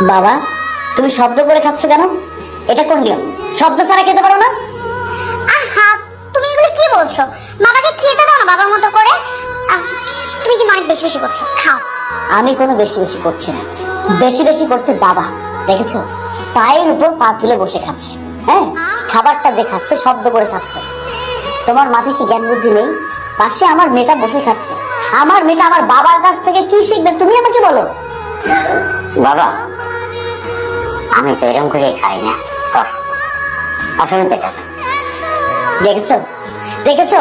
বাবা তুমি শব্দ করে খাচ্ছ কেন? এটা কোন নিয়ম? শব্দ ছাড়া খেতে পারো না? আহা তুমি এগুলো কি বলছো? বাবাকে খেতে দাও না বাবার মতো করে। আহ, তুমি কি অনেক বেশি বেশি করছ। খাও। আমি কোনো বেশি বেশি করছি না। বেশি বেশি করছে বাবা। দেখেছ? পায়ের উপর পা তুলে বসে খাচ্ছে। হ্যাঁ? খাবারটা যে খাচ্ছে শব্দ করে খাচ্ছে। তোমার মাথায় কি জ্ঞান বুদ্ধি নেই? পাশে আমার মেয়েটা বসে খাচ্ছে। আমার মেয়েটা আমার বাবার কাছ থেকে কি শিখবে? তুমি আমাকে বলো। বাবা আমি তো এরকম করে খাই না। অসুবিধা দেখেছ? দেখেছ?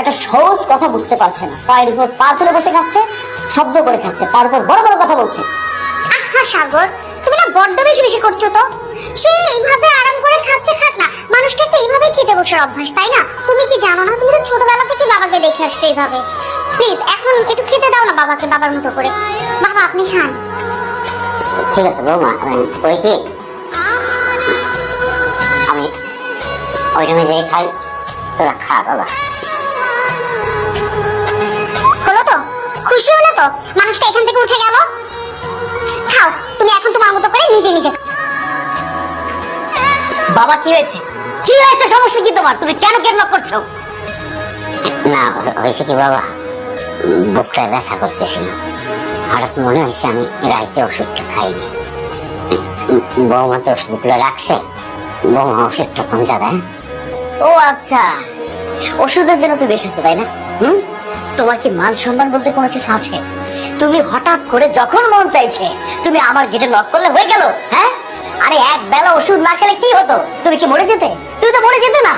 একটা সহজ কথা বুঝতে পারছে না। পায়ের উপর পা তুলে বসে খাচ্ছে, শব্দ করে খাচ্ছে, তার উপর বড় বড় কথা বলছে। আহা, সাগর, তুমি না বড্ড বেশি বেশি করছ তো। সে এইভাবে আরাম করে খাচ্ছে, খাক না। মানুষটা তো এইভাবে খেতে বসার অভ্যাস, তাই না? তুমি কি জানো না? তুমি তো ছোটবেলা থেকে বাবাকে দেখে আসছো এইভাবে। প্লিজ, এখন একটু খেতে দাও না বাবাকে, বাবার মতো করে। বাবা, আপনি খান। ঠিক আছে বৌমা ওই কি আমি ওই রুমে যেয়ে খাই। তোরা খা বাবা। হলো তো? খুশি হলো তো? মানুষটা এখান থেকে উঠে গেল? খাও তুমি এখন তোমার মতো করে নিজে নিজে বাবা কি হয়েছে? কি হয়েছে সমস্যা কি তোমার? তুমি কেন কেন করছ? না হয়েছে কি বাবা? বুকটা ব্যথা করতেছিল হঠাৎ মনে হয়েছে আমি রাইতে ওষুধটা খাইনি বৌমা তো ওষুধগুলো রাখছে বৌমা ওষুধটা পৌঁছা দেয় ও আচ্ছা ওষুধের জন্য তুই বেসেছো তাই না হুম তোমার কি মান সম্মান বলতে কোনো কিছু আছে? তুমি হঠাৎ করে যখন মন চাইছে তুমি আমার গেটে লক করলে হয়ে গেল হ্যাঁ? আরে এক বেলা ওষুধ না খেলে কি হতো? তুমি কি মরে যেতে? তুমি তো মরে যেতে না।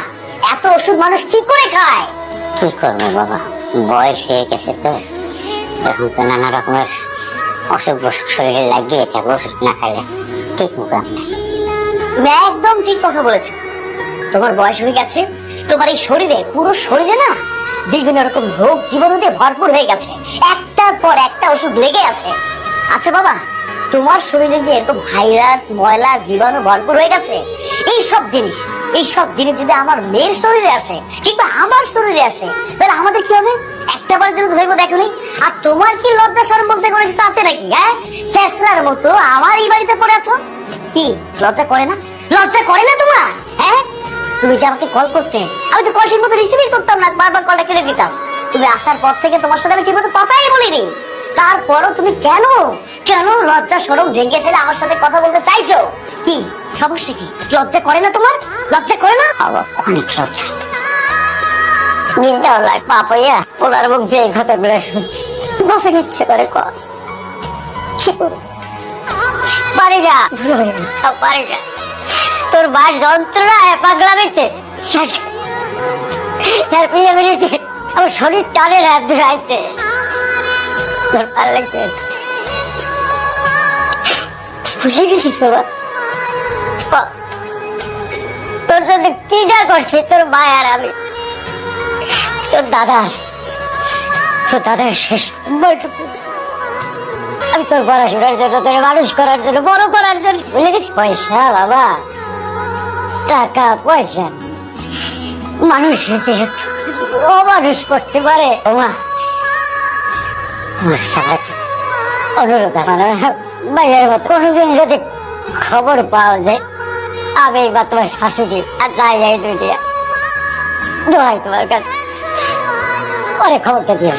এত ওষুধ মানুষ কি করে খায়? কি করব বাবা? বয়স হয়ে গেছে তো। এখন নানা রকমের শরীরে লাগিয়ে না খাইলে ঠিক তুমি একদম ঠিক কথা তোমার বয়স হয়ে গেছে, তোমার এই শরীরে, পুরো শরীরে না বিভিন্ন রকম রোগ জীবাণু দিয়ে ভরপুর হয়ে গেছে। একটার পর একটা ওষুধ লেগে আছে। আচ্ছা বাবা, তোমার শরীরে যে এরকম ভাইরাস, ময়লা, জীবাণু ভরপুর হয়ে গেছে, এই জিনিস। এই সব জিনিস যদি আমার মেয়ের শরীরে আসে, কিংবা আমার শরীরে আসে, তাহলে আমাদের কি হবে? একটা বার আর তোমার কি লজ্জা বলতে কোনো কিছু আছে নাকি হ্যাঁ? মতো আমার এই বাড়িতে পড়ে আছো? কি, লজ্জা করে না? লজ্জা করে না তোমার? হ্যাঁ? তুমি যে আমাকে কল করতে, আমি তো কল ঠিক মতো রিসিভই করতাম না, বারবার কলটা কেটে দিতাম। তুমি আসার পর থেকে তোমার সাথে আমি ঠিক মতো কথাই বলিনি। তারপরও তুমি কেন? কেন লজ্জা সরম ভেঙে ফেলে আমার সাথে কথা বলতে চাইছো? কি সমস্যা কি? লজ্জা করে না তোমার? লজ্জা করে না? অনেক লজ্জা। দিনটাও লাগ পাপ হইয়া পোলার মুখ দিয়ে এই কথাগুলো শুনছি বাপের ইচ্ছে করে কর। পারি না বুড়ো হয়ে গেছে, তাও পারি না তোর মায়ের যন্ত্রণা পাগলামিতে তার আমার শরীর টানে রাত ধরাইতে তোর ভালো লাগছে। ভুলে গেছিস বাবা? তোর জন্য কি না করছি, তোর মা আর আমি। তোর দাদা তোর দাদার শেষ আমি তোর পড়াশোনার জন্য, তোর মানুষ করার জন্য, বড় করার জন্য। ভুলে গেছি? পয়সা, বাবা। টাকা, পয়সা। মানুষ যেহেতু ও মানুষ করতে পারে, ও তোমার সারা অনুরোধ আমার ভাইয়ের মতো কোনোদিন যদি খবর পাওয়া যায়। আমি বা তোমার শাশুড়ি আর তাই এই দুনিয়া। দোহাই তোমার কাছে। পরে খবরটা দিও